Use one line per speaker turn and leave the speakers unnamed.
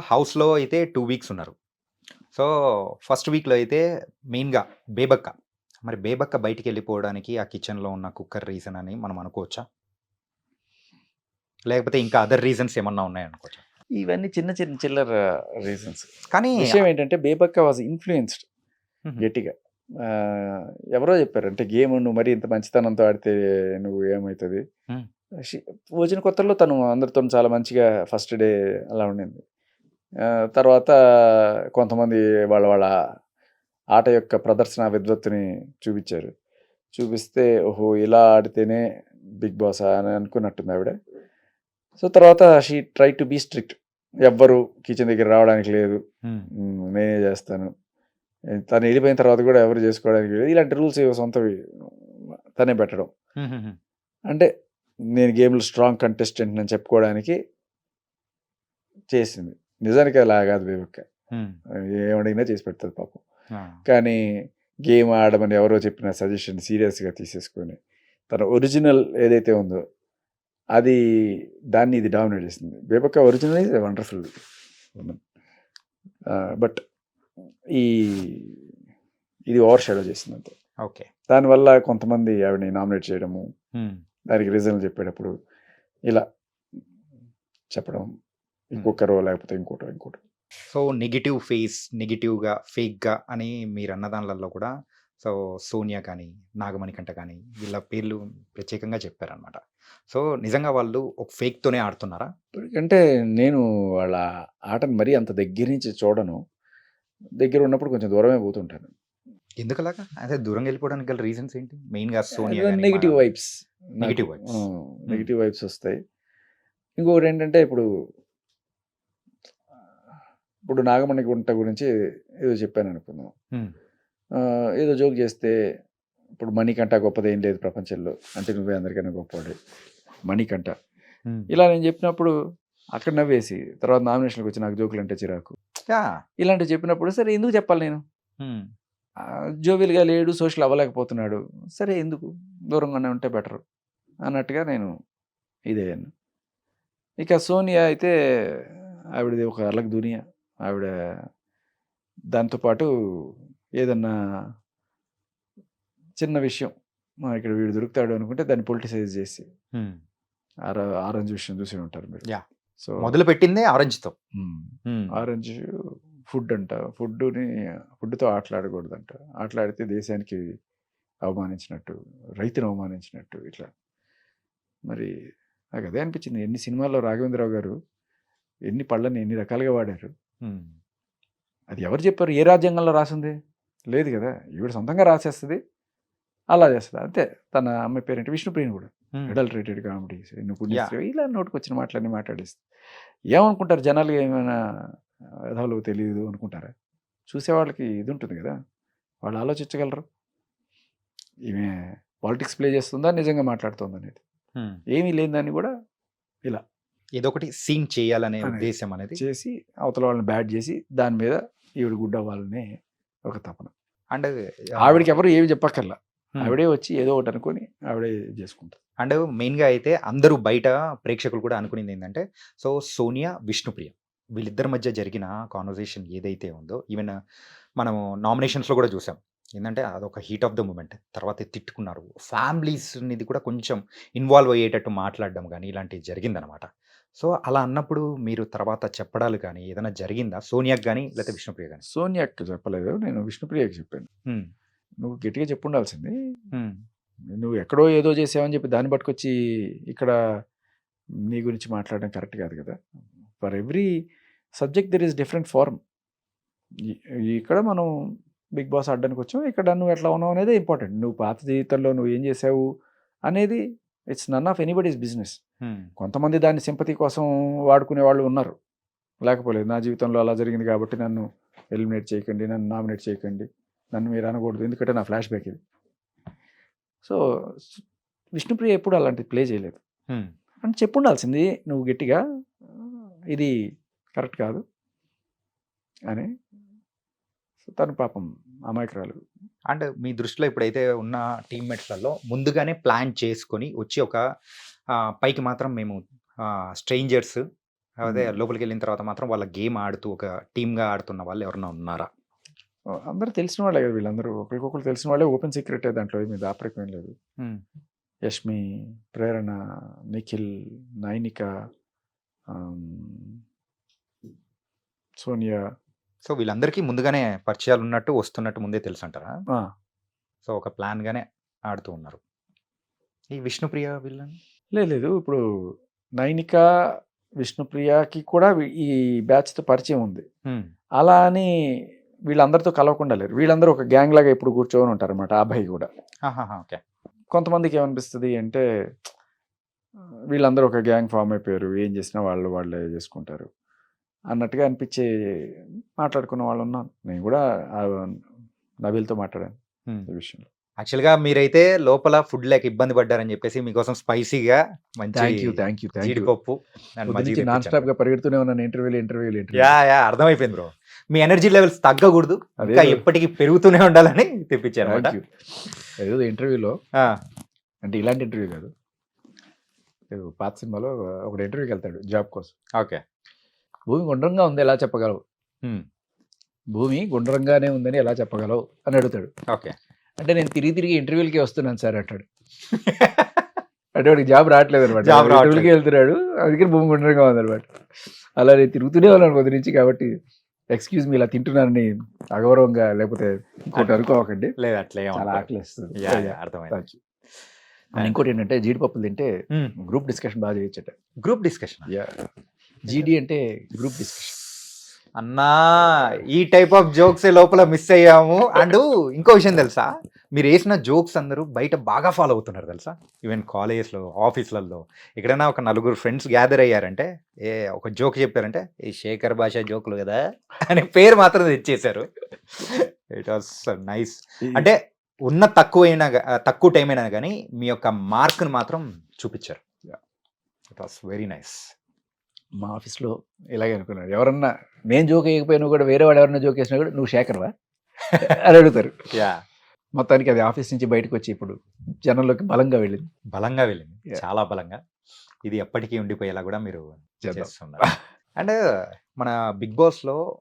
హౌస్‌లో అయితే 2 వీక్స్ ఉన్నారు. సో, ఫస్ట్ వీక్‌లో అయితే మెయిన్‌గా బేబక్క. మరి బేబక్క బయటికెళ్ళిపోవడానికి ఆ కిచెన్‌లో ఉన్న కుక్కర్ రీజన్ అని మనం అనుకోవచ్చా? లేకపోతే ఇంకా అదర్ రీజన్స్ ఏమన్నా ఉన్నాయనుకోవచ్చా?
ఇవన్నీ చిన్న చిన్న చిల్లర రీజన్స్.
కానీ
విషయం ఏంటంటే బేబక్క వాస్ ఇన్‌ఫ్లూయెన్స్డ్. గట్టిగా. ఎవరో చెప్పారు. అంటే గేమ్ నువ్వు మరీ ఇంత మంచితనంతో ఆడితే నువ్వు. షి వచ్చిన కొత్తల్లో తను అందరితోని చాలా మంచిగా ఫస్ట్ డే అలా ఉండింది. తర్వాత కొంతమంది వాళ్ళ వాళ్ళ ఆట యొక్క ప్రదర్శన విద్వత్తుని చూపిచ్చారు. చూపిస్తే ఓహో! ఇలా ఆడితేనే బిగ్ బాసా అని అనుకున్నట్టుంది ఆవిడ. సో, తర్వాత she try to be strict. ఎవ్వరు కిచెన్ దగ్గర రావడానికి లేదు. నేనే చేస్తాను. తను ఎళ్ళిపోయిన తర్వాత కూడా ఎవరు చేసుకోవడానికి లేదు. ఇలాంటి రూల్స్ ఏవో సొంతవి తనే పెట్టడం. అంటే నేను గేమ్‌లో స్ట్రాంగ్ కంటెస్టెంట్‌నని చెప్పుకోవడానికి చేసింది. నిజానికి అలా కాదు బేబక్క. ఏమడిగినా చేసి పెడతది పాపం. కానీ గేమ్ ఆడమని ఎవరో చెప్పిన సజెషన్ సీరియస్‌గా తీసేసుకొని తన ఒరిజినల్ ఏదైతే ఉందో అది దాన్ని ఇది డామినేట్ చేసింది. Bebakka original is wonderful but ఈ ఇది ఓవర్ షాడో చేసిందంతే.
ఓకే.
దానివల్ల కొంతమంది ఆవిడని నామినేట్ చేయడము. దానికి రీజన్‌లు చెప్పేటప్పుడు ఇలా చెప్పడం. ఇంకొకరో లేకపోతే ఇంకోటో ఇంకోటో.
సో, నెగెటివ్ ఫేస్, నెగెటివ్‌గా, ఫేక్‌గా అని మీరన్న దాన్లలో కూడా సో, సోనియా కానీ, నాగమణికంఠ కానీ వీళ్ళ పేర్లు ప్రత్యేకంగా చెప్పారనమాట. సో, నిజంగా వాళ్ళు ఒక ఫేక్‌తోనే ఆడుతున్నారా?
అంటే నేను వాళ్ళ ఆటను మరీ అంత దగ్గర నుంచి చూడను. దగ్గర ఉన్నప్పుడు కొంచెం దూరమే పోతుంటాను.
ఎందుకలాగా? అదే దూరంగా వెళ్ళిపోవడానికి గల రీజన్స్ ఏంటి? మెయిన్‌గా Sonia
negative vibes.
Negative vibes.
Negative vibes వస్తాయి. ఇంకొకటి ఏంటంటే ఇప్పుడు ఇప్పుడు నాగమణికుంట గురించి ఏదో చెప్పాననుకుందాం.
హ్మ్.
ఆహ్, ఏదో జోక్ చేస్తే ఇప్పుడు మణికంఠ గొప్పదేం లేదు ప్రపంచంలో. అంటే నువ్వే అందరికన్నా గొప్పవాడివి. మణికంఠ.
హ్మ్.
ఇలా నేను చెప్పినప్పుడు అక్కడ నవ్వేసి తర్వాత నామినేషన్‌కి వచ్చి నాకు జోకులంటే చిరాకు.
యాహ్!
ఇలాంటివి చెప్పినప్పుడు సరే ఎందుకు చెప్పాలి నేను? జోవియల్‌గా లేడు, సోషల్ అవ్వలేకపోతున్నాడు. సరే ఎందుకు? దూరంగానే ఉంటే బెటరు అన్నట్టుగా నేను ఇదయ్యాను. ఇక సోనియా అయితే ఆవిడది ఒక అలగ్ దునియా. ఆవిడ దాంతో పాటు ఏదన్నా చిన్న విషయం! ఇక్కడ వీడు దొరుకుతాడు అనుకుంటే దాన్ని పొలిటిసైజ్ చేసి ఆరెంజ్ విషయం చూసే ఉంటారు మీరు. సో
మొదలుపెట్టిందే ఆరెంజ్‌తో.
హ్మ్.
హ్మ్.
ఆరెంజ్ ఫుడ్ అంట. ఫుడ్‌ని ఫుడ్‌తో ఆటలాడకూడదంట. ఆటలాడితే దేశానికి అవమానించినట్టు, రైతుని అవమానించినట్టు ఇట్లా. మరి నాకు అదే అనిపించింది. ఎన్ని సినిమాల్లో రాఘవేంద్రరావు గారు ఎన్ని పళ్ళని ఎన్ని రకాలుగా వాడారు.
హ్మ్.
అది ఎవరు చెప్పారు? ఏ రాజ్యాంగంలో రాసుంది? లేదు కదా! ఈవిడ సొంతంగా రాసేస్తది. అలా చేస్తది. అంతే. తన అమ్మాయి పేరేంటి? విష్ణుప్రియని కూడా.
హ్మ్.
అడల్టరేటెడ్ కామెడీస్, నువ్వు ఇలా నోటికొచ్చిన మాటలన్నీ మాట్లాడేస్తది. ఏమనుకుంటారు జనాలు ఏమైనా ఎదవలు తెలీదు అనుకుంటారా? చూసేవాళ్ళకి ఇది ఉంటుంది కదా! వాళ్ళు ఆలోచించగలరు. ఈమె పాలిటిక్స్ ప్లే చేస్తుందా? నిజంగా మాట్లాడుతుందా అనేది.
హ్మ్.
ఏమీ లేని దాన్ని కూడా ఇలా
ఏదో ఒకటి సీన్ చేయాలనే
అనేది
ఉద్దేశ్యం అనేది
చేసి అవతల వాళ్ళని బ్యాడ్ చేసి దాని మీద ఈవిడ గుడ్ అవ్వాలనే ఒక తపన.
అండ్
ఆవిడకి ఎవరు ఏమి చెప్పక్కర్లా. ఆవిడే వచ్చి ఏదో ఒకటి అనుకొని ఆవిడే చేసుకుంటది.
అండ్ మెయిన్‌గా అయితే అందరూ బయట ప్రేక్షకులు కూడా అనుకునింది ఏందంటే, సో సోనియా, విష్ణుప్రియ వీళ్ళిద్దరి మధ్య జరిగిన కాన్వర్జేషన్ ఏదైతే ఉందో ఈవెన్ మనము నామినేషన్స్‌లో కూడా చూసాం. ఏందంటే అదొక హీట్ ఆఫ్ ద మూమెంట్. తర్వాత తిట్టుకున్నారు. ఫ్యామిలీస్‌నిది కూడా కొంచెం ఇన్వాల్వ్ అయ్యేటట్టు మాట్లాడడం గాని ఇలాంటివి జరిగిందనమాట. సో అలా అన్నప్పుడు మీరు తర్వాత చెప్పడాలు గాని ఏదైనా జరిగిందా? సోనియాకి గాని లేకపోతే విష్ణుప్రియ గాని?
సోనియాకి చెప్పలేదు. నేను విష్ణుప్రియకి చెప్పాను. నువ్వు గట్టిగా చెప్పుండాల్సింది.
హ్మ్.
నువ్వు ఎక్కడో ఏదో చేసావని చెప్పి దాన్ని పట్టుకొచ్చి ఇక్కడ నీ గురించి మాట్లాడడం కరెక్ట్ కాదు కదా! For every subject there is different form. ఇక్కడ మనం బిగ్ బాస్ ఆడడానికి వచ్చాం. ఇక్కడ నువ్వు ఎట్లా ఉన్నావు అనేదే ఇంపార్టెంట్. నువ్వు పాత జీవితంలో నువ్వు ఏం చేసావు అనేది it's none of anybody's business. కొంతమంది దాన్ని సింపతి కోసం వాడుకునే వాళ్ళు ఉన్నారు. లేకపోలేదు నా జీవితంలో అలా జరిగింది కాబట్టి నన్ను ఎలిమినేట్ చేయకండి. నన్ను నామినేట్ చేయకండి. నన్ను మీరు అనకూడదు. ఎందుకంటే నా ఫ్లాష్ బ్యాక్ ఇది. సో విష్ణుప్రియ ఎప్పుడు అలాంటిది ప్లే చేయలేదు. అని చెప్పుండాల్సింది నువ్వు గట్టిగా ఇది కరెక్ట్ కాదు అని. సో తను పాపం అమాయకురాలు.
అండ్ మీ దృష్టిలో ఇప్పుడైతే ఉన్న టీమ్‌మేట్స్‌లలో ముందుగానే ప్లాన్ చేసుకొని వచ్చి ఒక పైకి మాత్రం మేము స్ట్రేంజర్స్ అదే. లోపలికి వెళ్ళిన తర్వాత మాత్రం వాళ్ళ గేమ్ ఆడుతూ ఒక టీమ్గా ఆడుతున్న వాళ్ళు ఎవరన్నా ఉన్నారా?
అందరూ తెలిసిన వాళ్ళే కదా వీళ్ళందరూ. ఒకరికొకరు తెలిసిన వాళ్ళే ఓపెన్ సీక్రెట్ దాంట్లో ఏమి దాపరికం ఏం లేదు. యష్మి ప్రేరణ నిఖిల్ నైనిక సోనియా.
సో వీళ్ళందరికీ ముందుగానే పరిచయాలు ఉన్నట్టు వస్తున్నట్టు ముందే తెలుసు అంటారా సో ఒక ప్లాన్ గానే ఆడుతూ ఉన్నారు. ఈ విష్ణుప్రియ వీళ్ళని
లేదు లేదు. ఇప్పుడు నైనిక విష్ణుప్రియకి కూడా ఈ బ్యాచ్తో పరిచయం ఉంది. అలా అని వీళ్ళందరితో కలవకుండా లేరు. వీళ్ళందరూ ఒక గ్యాంగ్ లాగా ఎప్పుడు కూర్చొని ఉంటారు అనమాట ఆ అబ్బాయి కూడా.
ఓకే.
కొంతమందికి ఏమనిపిస్తుంది అంటే వీళ్ళందరూ ఒక గ్యాంగ్ ఫామ్ అయిపోయారు ఏం చేసినా వాళ్ళు వాళ్ళే చేసుకుంటారు అన్నట్టుగా అనిపించే మాట్లాడుకున్న వాళ్ళు ఉన్నాను నేను కూడా ఆ నబీల్తో మాట్లాడాను. ఈ విషయంలో.
యాక్చువల్గా మీరైతే లోపల ఫుడ్ లేక ఇబ్బంది పడ్డారని చెప్పేసి మీకోసం స్పైసీగా మంచి
థ్యాంక్ యూ
జీడిపప్పు
నాన్ స్టాప్. గా పరిగెడుతూనే ఉన్నాను ఇంటర్వ్యూలు ఇంటర్వ్యూలు
యా యా అర్థమైపోయింది బ్రో. మీ ఎనర్జీ లెవెల్స్ తగ్గకూడదు ఇంకా ఎప్పటికీ పెరుగుతూనే ఉండాలని తెప్పించారు
ఏదో ఇంటర్వ్యూలో అంటే ఇలాంటి ఇంటర్వ్యూ కాదు. పాత సినిమాలో ఒక ఇంటర్వ్యూకి వెళ్తాడు జాబ్ కోసం.
ఓకే.
భూమి గుండ్రంగా ఉంది ఎలా చెప్పగలవు? భూమి గుండ్రంగానే ఉందని ఎలా చెప్పగలవు? అని అడుగుతాడు.
ఓకే.
అంటే నేను తిరిగి తిరిగి ఇంటర్వ్యూలకి వస్తున్నాను సార్ అంటాడు. అంటే వాడికి జాబ్ రావట్లేదు అనమాట.
Job రావట్లేదు.
ఇంటర్వ్యూలకి వెళ్తున్నాడు. అందుకే భూమి గుండ్రంగా ఉందన్నమాట. అలా నేను తిరుగుతూనే ఉన్నాను పొద్దు నుంచి కాబట్టి ఎక్స్క్యూజ్ మీ ఇలా తింటున్నానని అగౌరవంగా లేకపోతే ఇంకోటి అనుకోకండి.
లేదు అట్లే
చాలా ఆకలిస్తుంది
అర్థమైంది.
ఇంకోటి ఏంటంటే జీడిపప్పులు తింటే
Hmm.
గ్రూప్ డిస్కషన్ బాగా చేయొచ్చట.
గ్రూప్ డిస్కషన్
యా జీడి అంటే గ్రూప్ డిస్కషన్
అన్నా ఈ టైప్ ఆఫ్ జోక్స్ లోపల మిస్ అయ్యాము. అండ్ ఇంకో విషయం తెలుసా? మీరు వేసిన జోక్స్ అందరూ బయట బాగా ఫాలో అవుతున్నారు తెలుసా? ఈవెన్ కాలేజెస్లో ఆఫీస్లలో ఎక్కడైనా ఒక నలుగురు ఫ్రెండ్స్ గ్యాదర్ అయ్యారంటే ఏ ఒక జోక్ చెప్పారంటే ఈ శేఖర్ భాష జోకులు కదా? అనే పేరు మాత్రం తెచ్చేశారు. ఇట్ వాస్ నైస్ అంటే ఉన్న తక్కువ అయినా తక్కువ టైం అయినా కానీ మీ యొక్క మార్క్ని మాత్రం చూపించారు. ఇట్ వాస్ వెరీ నైస్
మా ఆఫీస్లో ఇలాగే అనుకున్నాడు. ఎవరన్నా నేను జోక్ వేయకపోయినా కూడా వేరే వాడు ఎవరన్నా జోక్ వేసినా కూడా నువ్వు శేఖర్వా? అని అడుగుతారు.
యా.
మొత్తానికి అది ఆఫీస్ నుంచి బయటకు వచ్చి ఇప్పుడు జనంలోకి బలంగా వెళ్ళింది.
బలంగా వెళ్ళింది. చాలా బలంగా. ఇది ఎప్పటికీ ఉండిపోయేలా కూడా మీరు చేస్తున్నారు. అండ్ మన బిగ్ బాస్లో